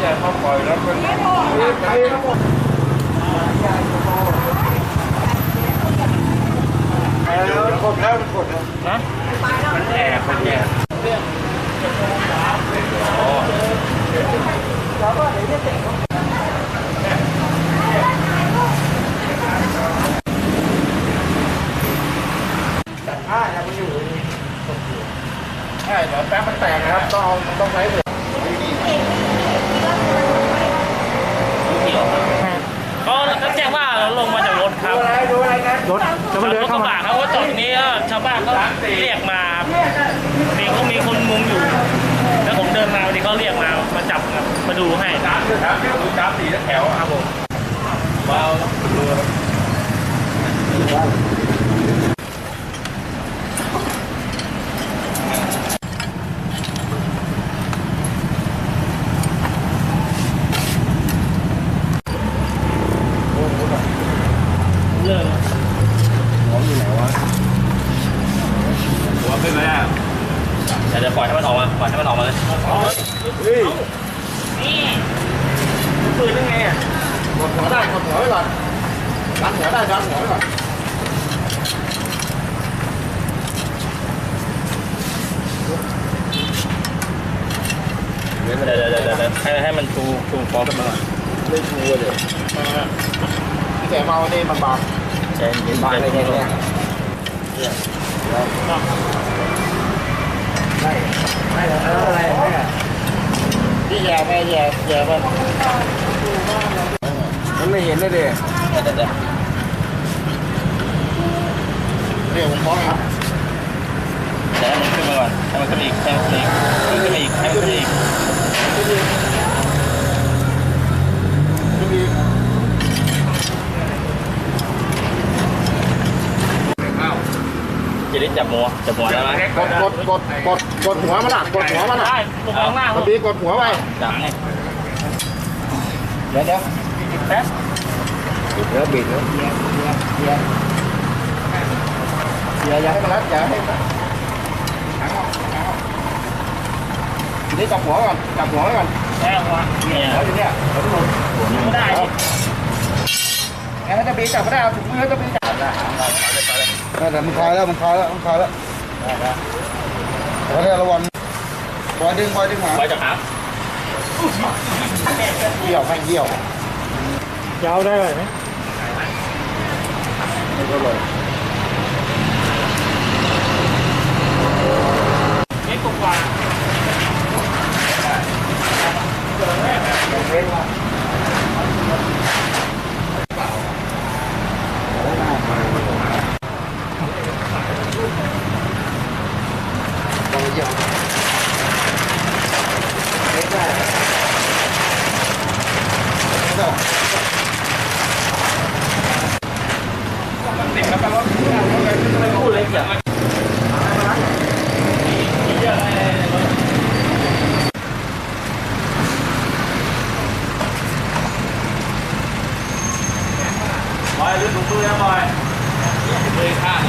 ใหญ่มาปล่อยแล้วมัน ไปทั้งหมดแล้วกดแล้วกดแล้ว นะมันแอบมันแอบอ๋อ อ่ายังไม่อยู่ใช่เดี๋ยวแป๊บมันแตกนะครับ ต้องเอาต้องใช้ รถจะมาเลื้อยรถกเข้าระมาบะเขาก็จอดนี้แล้วชาวบ้านก็เรียกมามีก็มีคนมุงอยู่ แล้วผมเดินมาวันนี้เขาเรียกมามาจับครับมาดูให้สามสามแถวสามสี่แถวครับผมว้าวเรื่อง หัวขึ้นไหมอะ เดี๋ยวปล่อยให้มันออกมาปล่อยให้มันออกมาเลยเฮ้ยนี่ปืนยังไงอะกดหัวได้กดหัวไว้ก่อนดันหัวได้ดันหัวไว้ก่อนเดี๋ยวเดี๋ยวเดี๋ยวเดี๋ยวให้ให้มันชูชูฟองขึ้นมาก่อนไม่ชัวร์เลยพี่แกเมานี่มันบางใจเย็นบางใจอะไรเย็เนี่ยนเนี่ย ไม่ไม่อะไรไม่พี่แย่ไปแย่แย่ไปมันไม่เห็นเลยเดี๋ยวเดี๋ยวเดี๋ยวเดี๋ยวผมฟ้องครับแต่ให้มันขึ้นมาก่อนให้มันขึ้นอีกให้มันขึ้นอีกขึ้นมาอีกให้มันขึ้นอีก จะมี จะได้จับหัวจับหัวได้ไหมกดกดกดกดกดหัวมันอะกดหัวมันอะได้ลงข้างล่างพอดีกดหัวไปจับนี่เดี๋ยวเดี๋ยวแป๊บเดี๋ยวบิดแล้วเดี๋ยวเดี๋ยวเดี๋ยวอย่าให้มันรัดอย่าให้มันขังออกขังออกทีนี้จับหัวก่อนจับหัวไว้ก่อนแป๊บวะเนี่ยหัวอยู่เนี่ยหัวที่มุมไม่ได้งั้นถ้าจะบีจับไม่ได้เอาถุงมือจะบีจับได้ แต่มันคลายแล้วมันคลายแล้วมันคลายแล้วได้แล้วแล้วก็ระวังปล่อยดึงปล่อยดึงหางไว้จับหางเยี่ยวไม่เยี่ยวยาวได้ไหมไม่ก็เลย อยลืมถุงมือนะบอยมือข้าง